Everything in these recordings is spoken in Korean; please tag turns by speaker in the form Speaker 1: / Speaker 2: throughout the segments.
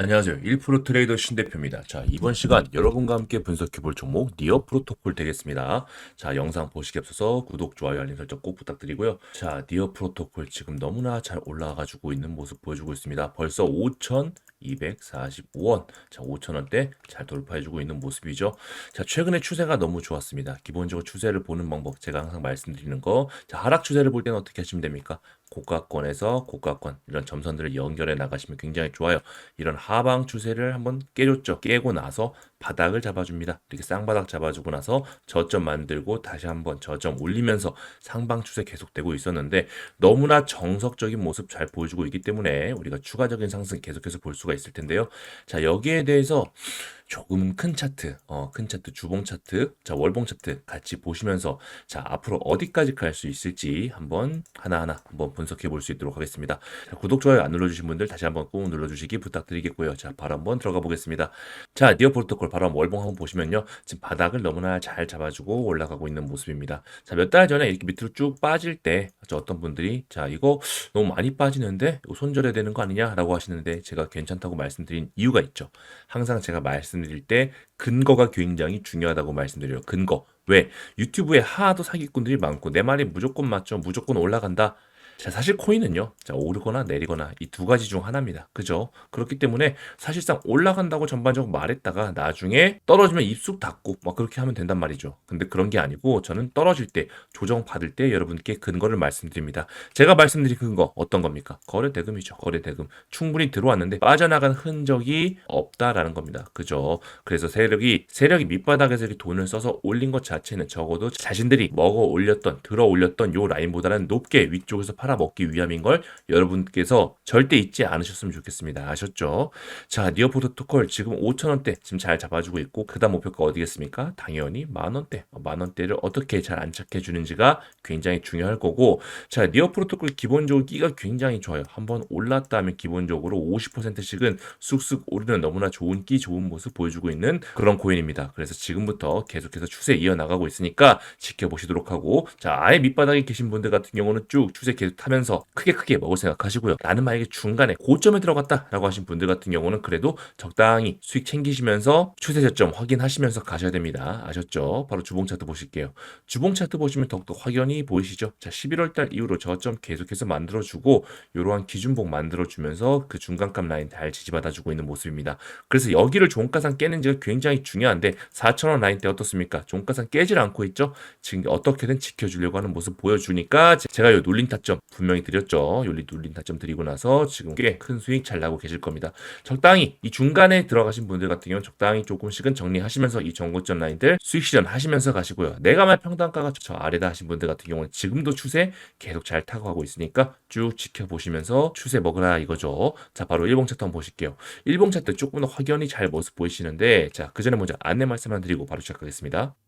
Speaker 1: 안녕하세요. 1프로 트레이더 신 대표입니다. 자, 이번 시간 여러분과 함께 분석해 볼 종목 니어 프로토콜 되겠습니다. 자, 영상 보시기 앞서서 구독, 좋아요, 알림 설정 꼭 부탁드리고요. 자, 니어 프로토콜 지금 너무나 잘 올라가지고 있는 모습 보여주고 있습니다. 벌써 5,245원, 자, 5,000원대 잘 돌파해주고 있는 모습이죠. 자, 최근에 추세가 너무 좋았습니다. 기본적으로 추세를 보는 방법, 제가 항상 말씀드리는 거. 자, 하락 추세를 볼 때는 어떻게 하시면 됩니까? 고가권에서 고가권 이런 점선들을 연결해 나가시면 굉장히 좋아요. 이런 하방 추세를 한번 깨줬죠. 깨고 나서 바닥을 잡아줍니다. 이렇게 쌍바닥 잡아주고 나서 저점 만들고 다시 한번 저점 올리면서 상방 추세 계속되고 있었는데 너무나 정석적인 모습 잘 보여주고 있기 때문에 우리가 추가적인 상승 계속해서 볼 수가 있을 텐데요. 자 여기에 대해서 조금 큰 차트, 어, 큰 차트, 주봉 차트, 자, 월봉 차트 같이 보시면서 자, 앞으로 어디까지 갈 수 있을지 한번 하나하나 한번 분석해 볼 수 있도록 하겠습니다. 자, 구독, 좋아요 안 눌러주신 분들 다시 한번 꼭 눌러주시기 부탁드리겠고요. 자, 바로 한번 들어가 보겠습니다. 자, 니어 프로토콜 바로 월봉 한번 보시면요. 지금 바닥을 너무나 잘 잡아주고 올라가고 있는 모습입니다. 자, 몇 달 전에 이렇게 밑으로 쭉 빠질 때, 자, 어떤 분들이 자, 이거 너무 많이 빠지는데 이거 손절해야 되는 거 아니냐라고 하시는데 제가 괜찮다고 말씀드린 이유가 있죠. 항상 제가 말씀 드릴 때 근거가 굉장히 중요하다고 말씀드려요. 근거. 왜? 유튜브에 하도 사기꾼들이 많고 내 말이 무조건 맞죠. 무조건 올라간다. 자, 사실 코인은요, 자, 오르거나 내리거나 이 두 가지 중 하나입니다. 그죠? 그렇기 때문에 사실상 올라간다고 전반적으로 말했다가 나중에 떨어지면 입숙 닫고 막 그렇게 하면 된단 말이죠. 근데 그런 게 아니고 저는 떨어질 때, 조정 받을 때 여러분께 근거를 말씀드립니다. 제가 말씀드린 근거 어떤 겁니까? 거래 대금이죠. 거래 대금. 충분히 들어왔는데 빠져나간 흔적이 없다라는 겁니다. 그죠? 그래서 세력이, 세력이 밑바닥에서 이렇게 돈을 써서 올린 것 자체는 적어도 자신들이 먹어 올렸던, 들어 올렸던 요 라인보다는 높게 위쪽에서 팔 아먹기 위함인 걸 여러분께서 절대 잊지 않으셨으면 좋겠습니다. 아셨죠? 자, 니어 프로토콜 지금 5천원대 지금 잘 잡아주고 있고 그 다음 목표가 어디겠습니까? 당연히 만원대. 만원대를 어떻게 잘 안착해 주는지가 굉장히 중요할 거고 자, 니어 프로토콜 기본적으로 끼가 굉장히 좋아요. 한번 올랐다 하면 기본적으로 50%씩은 쑥쑥 오르는 너무나 좋은 끼 좋은 모습 보여주고 있는 그런 코인입니다. 그래서 지금부터 계속해서 추세 이어나가고 있으니까 지켜보시도록 하고 자, 아예 밑바닥에 계신 분들 같은 경우는 쭉 추세 계속 타면서 크게 크게 먹을 생각하시고요. 나는 만약에 중간에 고점에 들어갔다라고 하신 분들 같은 경우는 그래도 적당히 수익 챙기시면서 추세 저점 확인하시면서 가셔야 됩니다. 아셨죠? 바로 주봉 차트 보실게요. 주봉 차트 보시면 더욱더 확연히 보이시죠? 자, 11월 달 이후로 저점 계속해서 만들어 주고 이러한 기준봉 만들어 주면서 그 중간값 라인 잘 지지받아 주고 있는 모습입니다. 그래서 여기를 종가상 깨는지가 굉장히 중요한데 4,000원 라인 때 어떻습니까? 종가상 깨질 않고 있죠? 지금 어떻게든 지켜주려고 하는 모습 보여주니까 제가 요 놀림 타점 분명히 드렸죠. 요리 눌린 타점 드리고 나서 지금 꽤 큰 수익 잘 나고 계실 겁니다. 적당히 이 중간에 들어가신 분들 같은 경우는 적당히 조금씩은 정리하시면서 이 정고점 라인들 수익 실현 하시면서 가시고요. 내가 말 평단가가 저 아래다 하신 분들 같은 경우는 지금도 추세 계속 잘 타고 가고 있으니까 쭉 지켜보시면서 추세 먹으라 이거죠. 자 바로 일봉 차트 한번 보실게요. 일봉 차트 조금 더 확연히 잘 모습 보이시는데 자 그 전에 먼저 안내 말씀 만 드리고 바로 시작하겠습니다.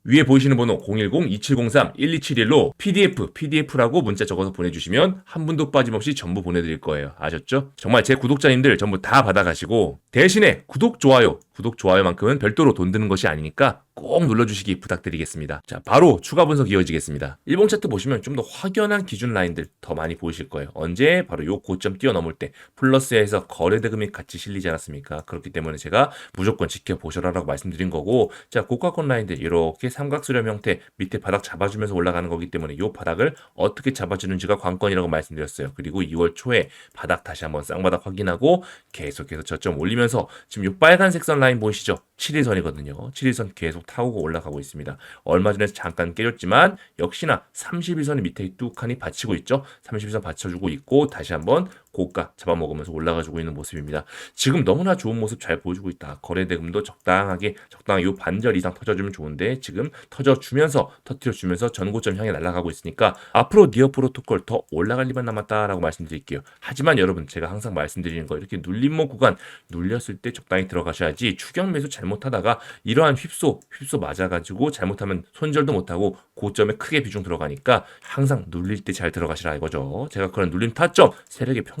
Speaker 1: 위에 보이시는 번호 010-2703-1271로 PDF, PDF라고 문자 적어서 보내주시면 한 분도 빠짐없이 전부 보내드릴 거예요. 아셨죠? 정말 제 구독자님들 전부 다 받아가시고 대신에 구독, 좋아요, 구독, 좋아요만큼은 별도로 돈 드는 것이 아니니까 꼭 눌러주시기 부탁드리겠습니다. 자, 바로 추가 분석 이어지겠습니다. 일봉 차트 보시면 좀 더 확연한 기준 라인들 더 많이 보이실 거예요. 언제? 바로 요 고점 뛰어넘을 때 플러스에서 거래 대금이 같이 실리지 않았습니까? 그렇기 때문에 제가 무조건 지켜보셔라라고 말씀드린 거고 자, 고가권 라인들 이렇게 삼각수렴 형태 밑에 바닥 잡아주면서 올라가는 거기 때문에 요 바닥을 어떻게 잡아주는지가 관건이라고 말씀드렸어요. 그리고 2월 초에 바닥 다시 한번 쌍바닥 확인하고 계속해서 저점 올리면서 지금 요 빨간색 선 라인 보이시죠? 7일선이거든요. 7일선 계속 타고 올라가고 있습니다. 얼마 전에 잠깐 깨졌지만 역시나 31선이 밑에 뚝하니 받치고 있죠. 31선 받쳐주고 있고 다시 한번 고가 잡아먹으면서 올라가지고 있는 모습입니다. 지금 너무나 좋은 모습 잘 보여주고 있다. 거래 대금도 적당하게 적당히 요 반절 이상 터져주면 좋은데 지금 터져주면서 터트려주면서 전고점 향해 날아가고 있으니까 앞으로 니어 프로토콜 더 올라갈 일만 남았다라고 말씀드릴게요. 하지만 여러분 제가 항상 말씀드리는 거 이렇게 눌림목 구간 눌렸을 때 적당히 들어가셔야지 추격 매수 잘못하다가 이러한 휩소 휩소 맞아가지고 잘못하면 손절도 못하고 고점에 크게 비중 들어가니까 항상 눌릴 때 잘 들어가시라 이거죠. 제가 그런 눌림 타점 세력의 평